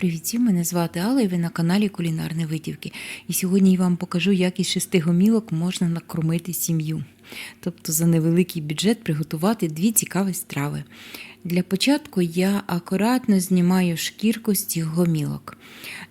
Привіт, всім, мене звати Алла і ви на каналі Кулінарні Витівки. І сьогодні я вам покажу, як із шести гомілок можна накормити сім'ю. Тобто за невеликий бюджет приготувати дві цікаві страви. Для початку я акуратно знімаю шкірку з цих гомілок.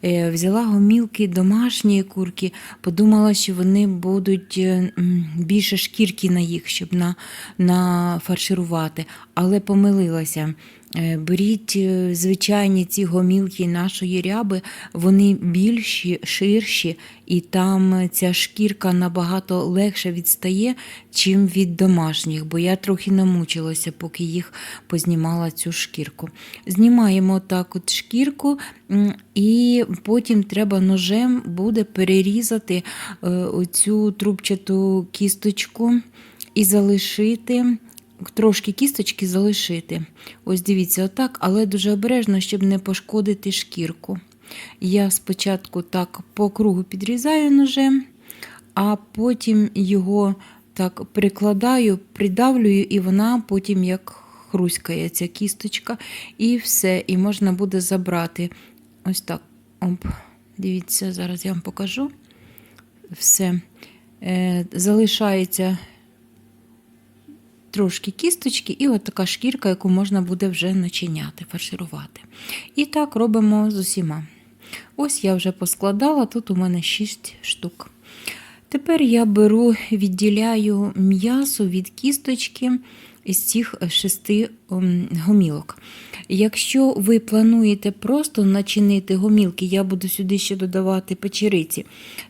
Е, Взяла гомілки домашні курки, подумала, що вони будуть е, більше шкірки на їх, щоб на, нафарширувати, але помилилася. Е, Беріть е, звичайні ці гомілки нашої ряби, вони більші, ширші, і там е, ця шкірка набагато легше відстає, чим від домашніх, бо я трохи намучилася, поки їх познімала цю шкірку. Знімаємо так от шкірку, і потім треба ножем буде перерізати оцю трубчату кісточку і залишити трошки кісточки залишити. Ось дивіться, отак, але дуже обережно, щоб не пошкодити шкірку. Я спочатку так по кругу підрізаю ножем, а потім його так прикладаю, придавлюю, і вона потім як хруськає ця кісточка, і все, і можна буде забрати. Ось так. Оп. Дивіться, зараз я вам покажу. Все. Е, залишається трошки кісточки, і от така шкірка, яку можна буде вже начиняти, фарширувати. І так робимо з усіма. Ось я вже поскладала, тут у мене 6 штук. Тепер я беру, відділяю м'ясо від кісточки із цих шести ем, гомілок. Якщо ви плануєте просто начинити гомілки, я буду сюди ще додавати печериці,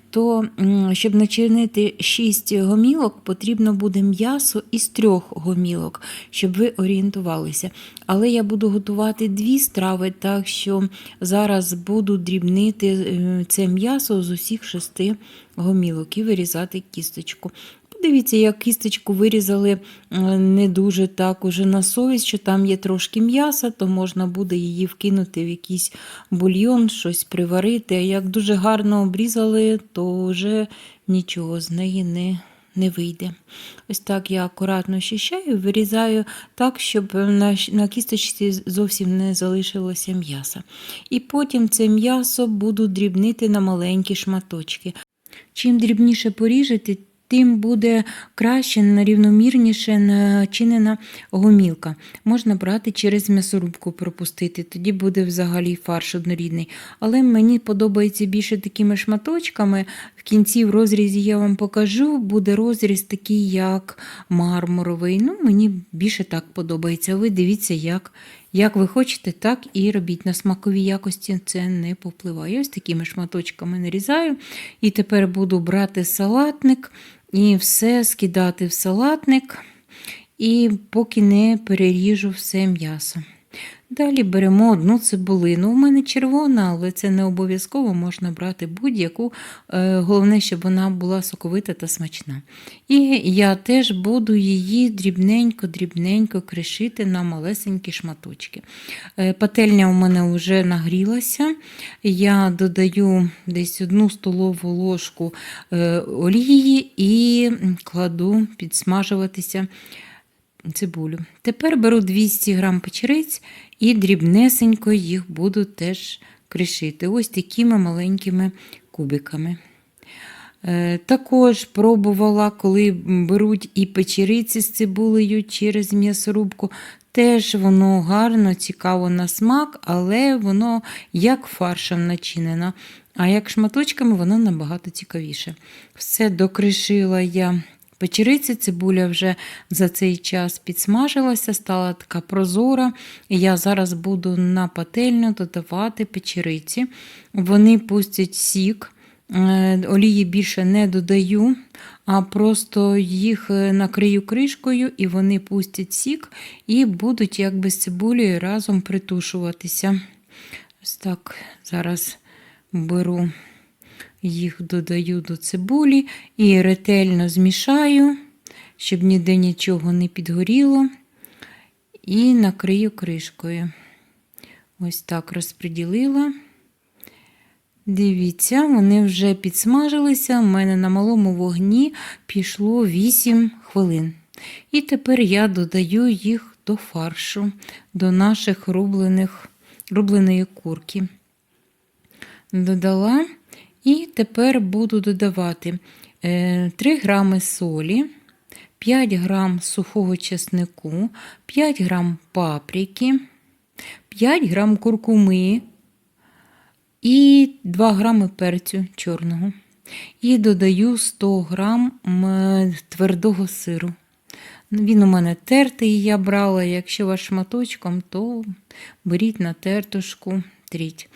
то щоб начинити 6 гомілок, потрібно буде м'ясо із трьох гомілок, щоб ви орієнтувалися. Але я буду готувати дві страви, так що зараз буду дрібнити е, це м'ясо з усіх шести гомілок і вирізати кісточку. Подивіться, як кісточку вирізали е, не дуже так уже на совість, що там є трошки м'яса, то можна буде її вкинути в якийсь бульйон, щось приварити. А як дуже гарно обрізали, то вже нічого з неї не, не вийде. Ось так я акуратно очищаю, вирізаю так, щоб на, на кісточці зовсім не залишилося м'яса. І потім це м'ясо буду дрібнити на маленькі шматочки. Чим дрібніше поріжете, тим буде краще, рівномірніше начинена гомілка. Можна брати через м'ясорубку пропустити, тоді буде взагалі фарш однорідний. Але мені подобається більше такими шматочками. В кінці в розрізі я вам покажу, буде розріз такий, як мармуровий. Ну, мені більше так подобається. Ви дивіться, як, як ви хочете, так і робіть. На смакові якості це не попливає. Ось такими шматочками нарізаю. І тепер буду брати салатник і все скидати в салатник, і поки не переріжу все м'ясо. Далі беремо одну цибулину. У мене червона, але це не обов'язково можна брати будь-яку. Е, Головне, щоб вона була соковита та смачна. І я теж буду її дрібненько-дрібненько кришити на малесенькі шматочки. Е, Пательня у мене вже нагрілася. Я додаю десь одну столову ложку е, олії і кладу підсмажуватися цибулю. Тепер беру 200 грам печериць і дрібнесенько їх буду теж кришити. Ось такими маленькими кубиками. Е, Також пробувала, коли беруть і печериці з цибулею через м'ясорубку. Теж воно гарно, цікаво на смак, але воно як фаршем начинено. А як шматочками, воно набагато цікавіше. Все докришила я печериці, цибуля вже за цей час підсмажилася, стала така прозора. І я зараз буду на пательню додавати печериці. Вони пустять сік. Е, Олії більше не додаю, а просто їх е, накрию кришкою, і вони пустять сік і будуть якби з цибулею разом притушуватися. Ось так зараз беру їх додаю до цибулі і ретельно змішаю, щоб ніде нічого не підгоріло. І накрию кришкою. Ось так розподілила. Дивіться, вони вже підсмажилися. У мене на малому вогні пішло 8 хвилин. І тепер я додаю їх до фаршу, до наших рублених, рубленої курки. додала. І тепер буду додавати е, 3 грами солі, 5 грам сухого чеснику, 5 грам паприки, 5 грам куркуми і 2 грами перцю чорного. І додаю 100 грам твердого сиру. Він у мене тертий, я брала. Якщо ваш шматочком, то беріть на тертушку, тріть.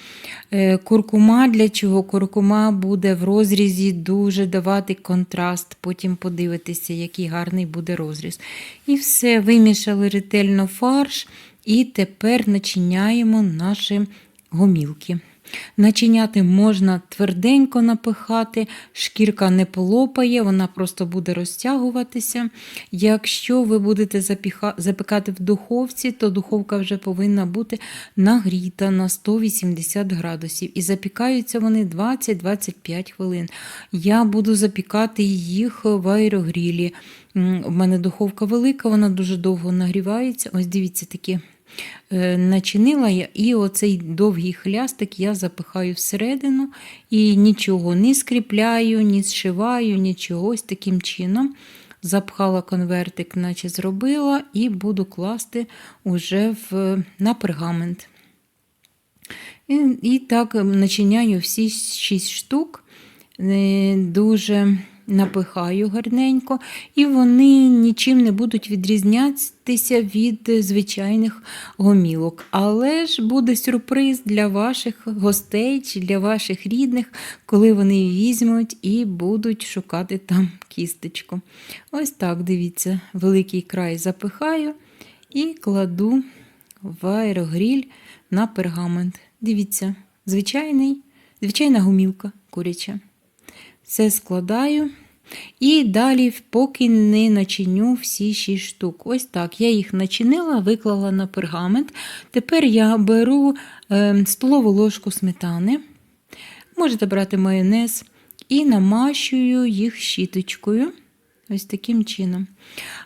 Е, Куркума для чого? Куркума буде в розрізі дуже давати контраст, потім подивитися, який гарний буде розріз. І все, вимішали ретельно фарш, і тепер начиняємо наші гомілки. Начиняти можна тверденько напихати, шкірка не полопає, вона просто буде розтягуватися. Якщо ви будете запікати в духовці, то духовка вже повинна бути нагріта на 180 градусів. І запікаються вони 20-25 хвилин. Я буду запікати їх в аерогрілі. У мене духовка велика, вона дуже довго нагрівається. Ось дивіться такі. Е, Начинила я, і оцей довгий хлястик я запихаю всередину і нічого не скріпляю, ні зшиваю, нічого. Ось таким чином запхала конвертик, наче зробила, і буду класти уже в, на пергамент. І, і так начиняю всі 6 штук, е, дуже напихаю гарненько, і вони нічим не будуть відрізнятися від е, звичайних гомілок. Але ж буде сюрприз для ваших гостей чи для ваших рідних, коли вони візьмуть і будуть шукати там кісточку. Ось так, дивіться, великий край запихаю і кладу в аерогріль на пергамент. Дивіться, звичайний, звичайна гумілка куряча. Все складаю. І далі, поки не начиню всі 6 штук. Ось так. Я їх начинила, виклала на пергамент. Тепер я беру е, столову ложку сметани. Можете брати майонез і намащую їх щіточкою. Ось таким чином.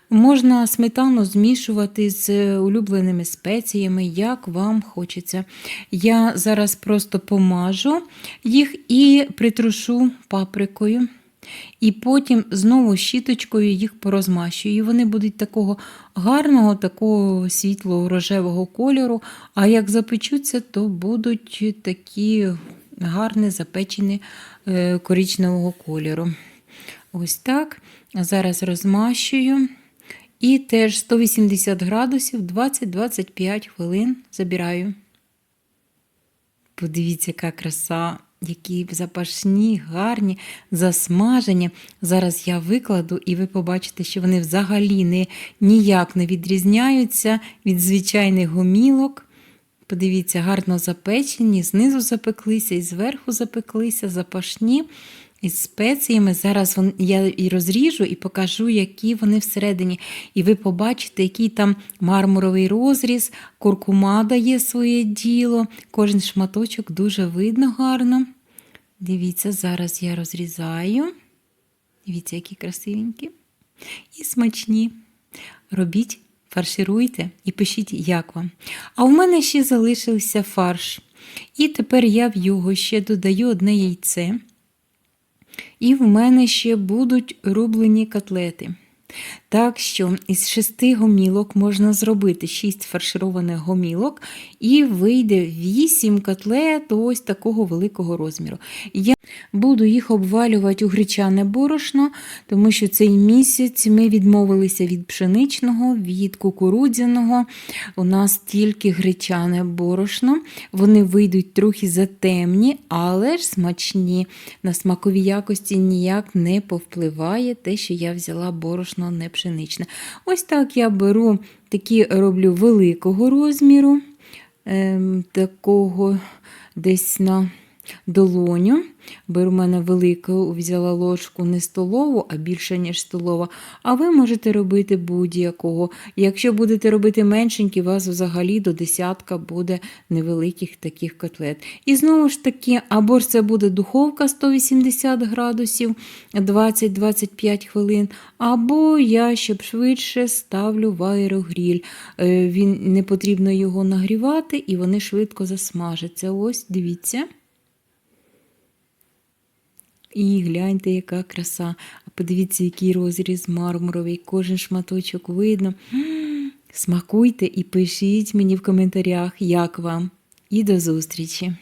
Можна сметану змішувати з улюбленими спеціями, як вам хочеться. Я зараз просто помажу їх і притрушу паприкою. І потім знову щіточкою їх порозмащую. І вони будуть такого гарного, такого світлого рожевого кольору. А як запечуться, то будуть такі гарні запечені е, коричневого кольору. Ось так. Зараз розмащую. І теж 180 градусів 20-25 хвилин забираю. Подивіться, яка краса, які запашні, гарні, засмажені. Зараз я викладу, і ви побачите, що вони взагалі не, ніяк не відрізняються від звичайних гомілок. Подивіться, гарно запечені, знизу запеклися, і зверху запеклися, запашні. Із спеціями. Зараз я і розріжу і покажу, які вони всередині. І ви побачите, який там мармуровий розріз, куркума дає своє діло. Кожен шматочок дуже видно гарно. Дивіться, зараз я розрізаю. Дивіться, які красивенькі. І смачні. Робіть, фаршируйте і пишіть, як вам. А в мене ще залишився фарш. І тепер я в його ще додаю одне яйце. І в мене ще будуть рублені котлети. Так що із шести гомілок можна зробити 6 фаршированих гомілок, і вийде 8 котлет ось такого великого розміру. Буду їх обвалювати у гречане борошно, тому що цей місяць ми відмовилися від пшеничного, від кукурудзяного. У нас тільки гречане борошно. Вони вийдуть трохи затемні, але ж смачні. На смакові якості ніяк не повпливає те, що я взяла борошно не пшеничне. Ось так я беру такі роблю великого розміру, ем, такого десь на долоню. Беру в мене велику, взяла ложку не столову, а більше, ніж столова. А ви можете робити будь-якого. Якщо будете робити меншенькі, у вас взагалі до десятка буде невеликих таких котлет. І знову ж таки, або ж це буде духовка 180 градусів 20-25 хвилин, або я, щоб швидше, ставлю в аерогріль. Е, Він не потрібно його нагрівати, і вони швидко засмажаться. Ось, дивіться. І гляньте, яка краса. А подивіться, який розріз мармуровий, кожен шматочок видно. Смакуйте і пишіть мені в коментарях, як вам. І до зустрічі!